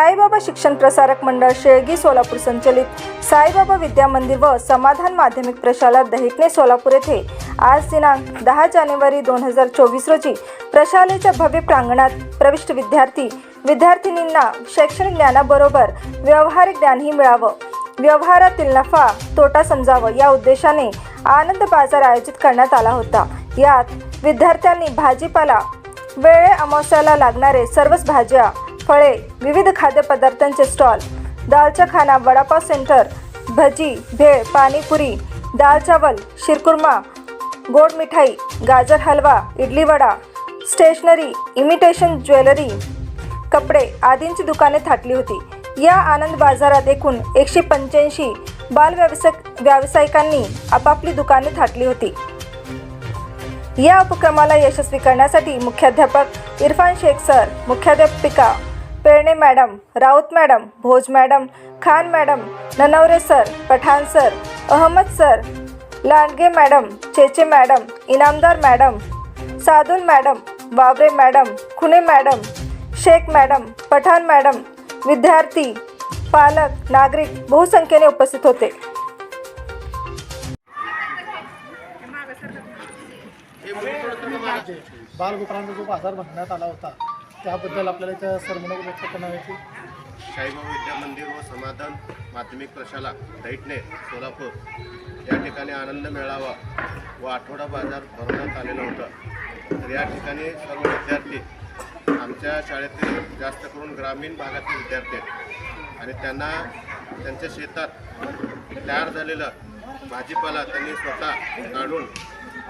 साईबाबा शिक्षण प्रसारक मंडळ शेळगी सोलापूर संचलित साईबाबा विद्या मंदिर व समाधान माध्यमिक प्रशाला दहिकणे सोलापूर येथे आज दिनांक दहा जानेवारी दोन हजार चोवीस रोजी प्रशालेच्या भव्य प्रांगणात प्रविष्ट विद्यार्थी विद्यार्थिनींना शैक्षणिक ज्ञानाबरोबर व्यावहारिक ज्ञानही मिळावं. व्यवहारातील नफा तोटा समजावं या उद्देशाने आनंद बाजार आयोजित करण्यात आला होता. यात विद्यार्थ्यांनी भाजीपाला वेळे अमावस्याला लागणारे सर्वच भाज्या फळे विविध खाद्यपदार्थांचे स्टॉल दालचा खाना वडापाव सेंटर भजी भेळ पाणीपुरी दाल चावल शिरकुर्मा गोड मिठाई gajar halwa idli vada stationery imitation jewellery कपडे आदींची दुकाने थाटली होती. या आनंद बाजारात एकूण एकशे पंच्याऐंशी बालव्यावसायिक व्यावसायिकांनी आपापली दुकाने थाटली होती. या उपक्रमाला यशस्वी करण्यासाठी मुख्याध्यापक इरफान शेख सर मुख्याध्यापिका Perane madam Raut madam Bhoj madam Khan madam Nanaware sir Pathan sir Ahmad sir Landge madam Cheche madam Inamdar madam Sadul madam Waware madam Khune madam Shaikh madam Pathan madam विद्यार्थी पालक नागरिक बहुसंख्येने उपस्थित होते. बालगोपाळांचा जो बाजार भरण्यात आला होता त्याबद्दल आपल्याला त्या सरमनक व्यक्त करण्याची शाहीबाबा विद्या मंदिर व समाधान माध्यमिक प्रशाला दैटणे सोलापूर. या ठिकाणी आनंद मेळावा व आठवडा बाजार भरवण्यात आलेलं होतं. तर या ठिकाणी सर्व विद्यार्थी आमच्या शाळेतील जास्त करून ग्रामीण भागातील विद्यार्थी आहेत. आणि त्यांना त्यांच्या शेतात तयार झालेलं भाजीपाला त्यांनी स्वतः काढून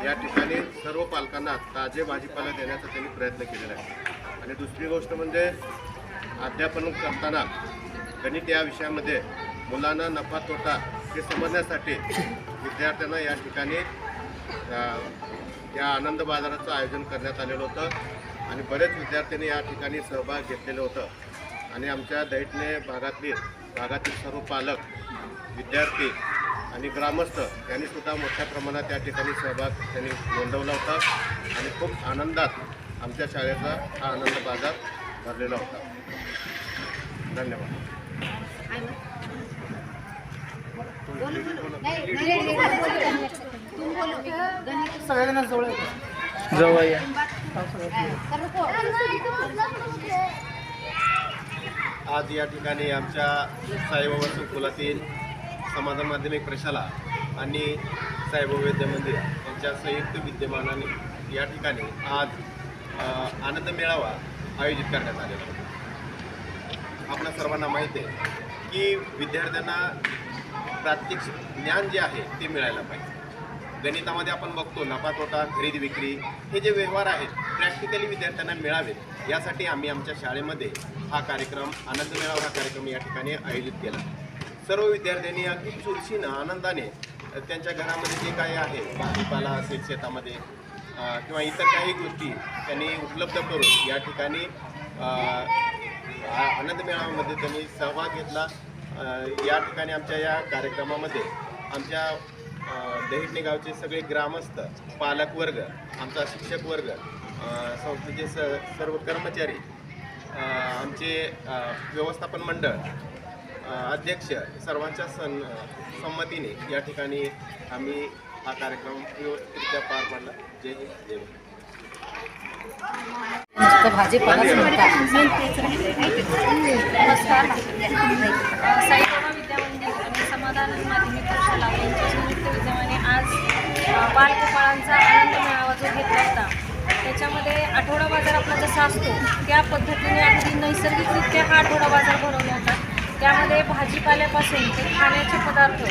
या ठिकाणी सर्व पालकांना ताजे भाजीपाला देण्याचा त्यांनी प्रयत्न केलेला आहे. आणि दुसरी गोष्ट म्हणजे अध्यापन करताना गणित या विषयामध्ये मुलांना नफा तोटा हे समजण्यासाठी विद्यार्थ्यांना या ठिकाणी या आनंद बाजाराचं आयोजन करण्यात आलेलं होतं आणि बरेच विद्यार्थ्यांनी या ठिकाणी सहभाग घेतलेलं होतं. आणि आमच्या दैटने भागातील भागातील सर्व पालक विद्यार्थी आणि ग्रामस्थ यांनीसुद्धा मोठ्या प्रमाणात या ठिकाणी सहभाग त्यांनी नोंदवला होता. आणि खूप आनंदात आमच्या शाळेचा हा आनंद बाजार भरलेला होता. धन्यवाद. सगळ्यांना जवळ जवळ या आज या ठिकाणी आमच्या साईबाबा संकुलातील समाधान माध्यमिक प्रशाला आणि साईबाबा विद्या मंदिर यांच्या संयुक्त विद्यमानाने या ठिकाणी आज आनंद मेळावा आयोजित करण्यात आलेला होता. आपल्या सर्वांना माहिती आहे की विद्यार्थ्यांना प्रात्यक्षिक ज्ञान जे आहे ते मिळायला पाहिजे. गणितामध्ये आपण बघतो नफा तोटा खरेदी विक्री हे जे व्यवहार आहेत प्रॅक्टिकली विद्यार्थ्यांना मिळावेत. यासाठी आम्ही आमच्या शाळेमध्ये हा कार्यक्रम आनंद मेळावा हा कार्यक्रम या ठिकाणी आयोजित केला. सर्व विद्यार्थ्यांनी अगदी चुरशीनं आनंदाने त्यांच्या घरामध्ये जे काही आहे भाजीपाला असेल शेतामध्ये किंवा इतर काही गोष्टी त्यांनी उपलब्ध करून या ठिकाणी आनंद मेळाव्यामध्ये त्यांनी सहभाग घेतला. या ठिकाणी आमच्या या कार्यक्रमामध्ये आमच्या दहिटणे गावचे सगळे ग्रामस्थ पालकवर्ग आमचा शिक्षक वर्ग संस्थेचे स सर्व कर्मचारी आमचे व्यवस्थापन मंडळ अध्यक्ष सर्वांच्या सं संमतीने या ठिकाणी आम्ही हा कार्यक्रम व्यवस्थितरित्या पार पाडला. जय हिंद जय भाजीपालाच मिळतात नमस्कार. साईबाबा विद्या आणि समाधान माध्यमिक प्रशाला यांच्या संयुक्त विद्यमाने आज अ, बालगोपाळांचा आनंद मेळावा जो घेतला होता त्याच्यामध्ये आठवडा बाजार आपला जसा असतो त्या पद्धतीने अगदी नैसर्गिकरित्या हा आठवडा बाजार भरवला होता. त्यामध्ये भाजीपाल्यापासून ते खाण्याचे पदार्थ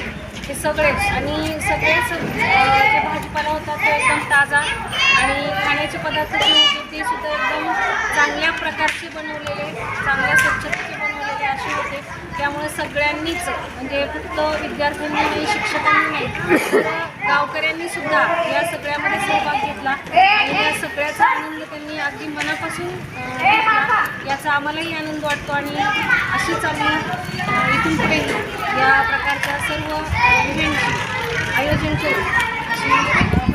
हे सगळेच आणि सगळेच जे भाजीपाला होता तो एकदम ताजा आणि खाण्याचे पदार्थ जे होते ते सुद्धा एकदम चांगल्या प्रकारचे बनवलेले चांगले स्वच्छतेचे बनवलेले असे होते त्यामुळे सगळ्यांनीच म्हणजे फक्त विद्यार्थ्यांनी नाही शिक्षकांनी नाही गावकऱ्यांनी सुद्धा या सगळ्यामध्ये सहभाग घेतला. आणि या सगळ्याचा आनंद त्यांनी अगदी मनापासून याचा आम्हालाही आनंद वाटतो आणि अशीच आम्ही इथून पुढे या प्रकारच्या सर्व इव्हेंटची आयोजन करू. अशी